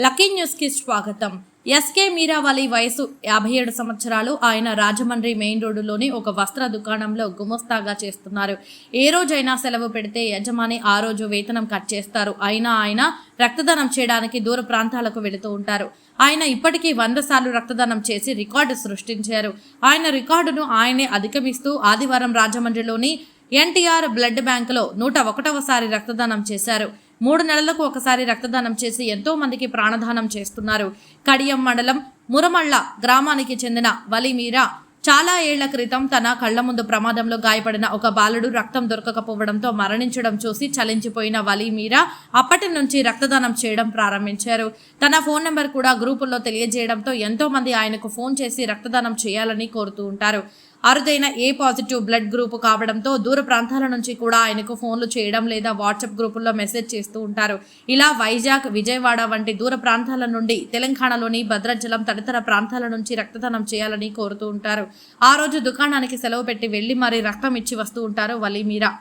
Lucky న్యూస్కి స్వాగతం. SK Meeravali వయసు యాభై ఏడు సంవత్సరాలు. ఆయన రాజమండ్రి మెయిన్ రోడ్డులోని ఒక వస్త్ర దుకాణంలో గుమస్తాగా చేస్తున్నారు. ఏ రోజైనా సెలవు పెడితే యజమాని ఆ రోజు వేతనం కట్ చేస్తారు. అయినా ఆయన రక్తదానం చేయడానికి దూర ప్రాంతాలకు వెళుతూ ఉంటారు. ఆయన ఇప్పటికీ వంద సార్లు రక్తదానం చేసి రికార్డు సృష్టించారు. ఆయన రికార్డును ఆయనే అధిగమిస్తూ ఆదివారం రాజమండ్రిలోని ఎన్టీఆర్ బ్లడ్ బ్యాంకులో నూట ఒకటవసారి రక్తదానం చేశారు. మూడు నెలలకు ఒకసారి రక్తదానం చేసి ఎంతో మందికి ప్రాణదానం చేస్తున్నారు. కడియం మండలం మురమళ్ళ గ్రామానికి చెందిన వలిమీరా చాలా ఏళ్ళ క్రితం తన కళ్ళ ముందు ప్రమాదంలో గాయపడిన ఒక బాలుడు రక్తం దొరకకపోవడంతో మరణించడం చూసి చలించిపోయిన వలీమీరా అప్పటి నుంచి రక్తదానం చేయడం ప్రారంభించారు. తన ఫోన్ నెంబర్ కూడా గ్రూపుల్లో తెలియజేయడంతో ఎంతో మంది ఆయనకు ఫోన్ చేసి రక్తదానం చేయాలని కోరుతూ ఉంటారు. అరుదైన ఏ పాజిటివ్ బ్లడ్ గ్రూప్ కావడంతో దూర ప్రాంతాల నుంచి కూడా ఆయనకు ఫోన్లు చేయడం లేదా వాట్సాప్ గ్రూపుల్లో మెసేజ్ చేస్తూ ఉంటారు. ఇలా వైజాగ్ విజయవాడ వంటి దూర ప్రాంతాల నుండి తెలంగాణలోని భద్రాచలం తదితర ప్రాంతాల నుంచి రక్తదానం చేయాలని కోరుతూ ఉంటారు. ఆ రోజు దుకాణానికి సెలవు పెట్టి వెళ్ళి మరీ రక్తం ఇచ్చి వస్తూ ఉంటారు వలీమీరా.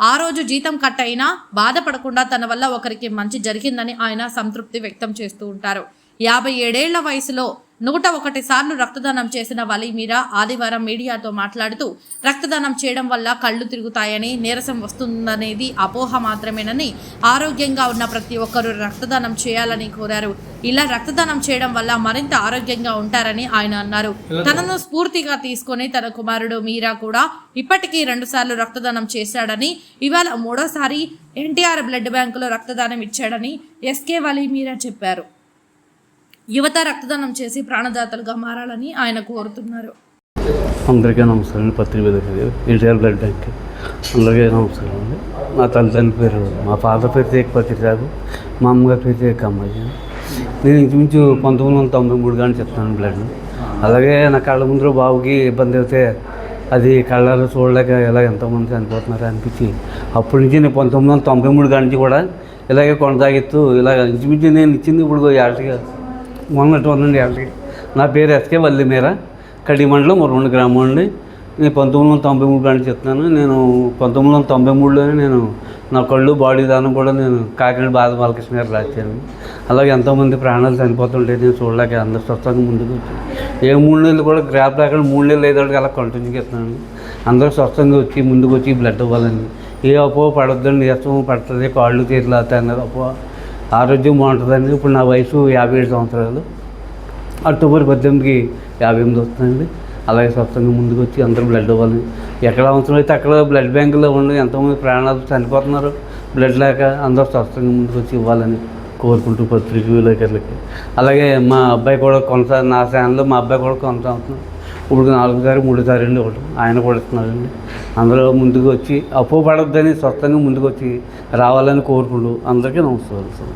ఆ రోజు జీతం కట్ అయినా బాధపడకుండా తన వల్ల ఒకరికి మంచి జరిగిందని ఆయన సంతృప్తి వ్యక్తం చేస్తూ ఉంటారు. యాభై ఏడేళ్ళ వయసులో నూట ఒకటి సార్లు రక్తదానం చేసిన వలీమీరా ఆదివారం మీడియాతో మాట్లాడుతూ రక్తదానం చేయడం వల్ల కళ్ళు తిరుగుతాయని నీరసం వస్తుందనేది అపోహ మాత్రమేనని ఆరోగ్యంగా ఉన్న ప్రతి ఒక్కరూ రక్తదానం చేయాలని కోరారు. ఇలా రక్తదానం చేయడం వల్ల మరింత ఆరోగ్యంగా ఉంటారని ఆయన అన్నారు. తనను స్ఫూర్తిగా తీసుకొని తన కుమారుడు మీరా కూడా ఇప్పటికీ రెండుసార్లు రక్తదానం చేశాడని ఇవాళ మూడోసారి ఎన్టీఆర్ బ్లడ్ బ్యాంకులో రక్తదానం ఇచ్చాడని ఎస్కే వలీ మీరా చెప్పారు. యువత రక్తదానం చేసి ప్రాణదాతలుగా మారాలని ఆయన కోరుతున్నారు. అందరికీ నమస్కారం. అండి పత్రిక ఎన్టీఆర్ బ్లడ్ బ్యాంక్. అందరికీ నమస్కారం అండి. మా తల్లిదండ్రుల పేరు మా ఫాదర్ పేరు తేక్ పత్రికారు మా అమ్మగారి పేరు తేక్ అమ్మాయి. నేను ఇంచుమించు పంతొమ్మిది వందల తొంభై మూడు కానీ చెప్తాను బ్లడ్. అలాగే నా కళ్ళ ముందు బాబుకి ఇబ్బంది అయితే అది కళ్ళలో చూడలేక ఇలా ఎంతోమంది చనిపోతున్నారు అనిపించి అప్పటి నుంచి నేను పంతొమ్మిది వందల తొంభై మూడు కాడి నుంచి కూడా ఇలాగే కొనసాగిస్తూ ఇలాగ ఇంచుమించు నేను ఇచ్చింది ఇప్పుడు ఏళ్ళకి మొన్నటి ఉందండి ఏళ్ళకి నా పేరు ఎస్కే వల్లి మీర కడి మండలం మురమండ గ్రామం అండి. నేను పంతొమ్మిది వందల తొంభై మూడు కానీ చెప్తున్నాను. నేను పంతొమ్మిది వందల తొంభై మూడులోనే నేను నా కళ్ళు బాడీ దానం కూడా నేను కాకినాడ బాధ బాలకృష్ణ గారు రాశాను అలాగే ఎంతోమంది ప్రాణాలు చనిపోతుంటే నేను చూడలేక అందరు స్వస్థంగా ముందుకు వచ్చి ఏ మూడు నెలలు కూడా గ్రాప్ రాకుండా మూడు నెలలు ఐదు అలా కంటిన్యూ చేస్తున్నాను. అందరూ స్వస్థంగా వచ్చి ముందుకు వచ్చి బ్లడ్ ఇవ్వాలని ఏ అపో పడొద్దని నీరసం పడుతుంది కాళ్ళు చేతులు అవుతాయి అన్నది అపో ఆరోగ్యం బాగుంటుందండి. ఇప్పుడు నా వయసు యాభై ఏడు సంవత్సరాలు. అక్టోబర్ పద్దెనిమిదికి యాభై ఎనిమిది వస్తుందండి. అలాగే స్వచ్ఛంగా ముందుకు వచ్చి అందరూ బ్లడ్ ఇవ్వాలి ఎక్కడ అవసరం అయితే అక్కడ బ్లడ్ బ్యాంకులో ఉండి ఎంతోమంది ప్రాణాలు చనిపోతున్నారు. బ్లడ్ లేక అందరూ స్వచ్ఛంగా ముందుకు వచ్చి ఇవ్వాలని కోరుకుంటూ పత్రిక విలేకరులకి అలాగే మా అబ్బాయి కూడా కొనసాగ నా ఛానల్లో మా అబ్బాయి కూడా కొనసాగుతున్నాం ఇప్పుడు నాలుగుసారి మూడుసారి అండి ఒకటి. ఆయన కూడా అందరూ ముందుకు వచ్చి అప్పు పడద్దని స్వచ్ఛంగా ముందుకు వచ్చి రావాలని కోరుకుంటూ అందరికీ నమస్కారం సార్.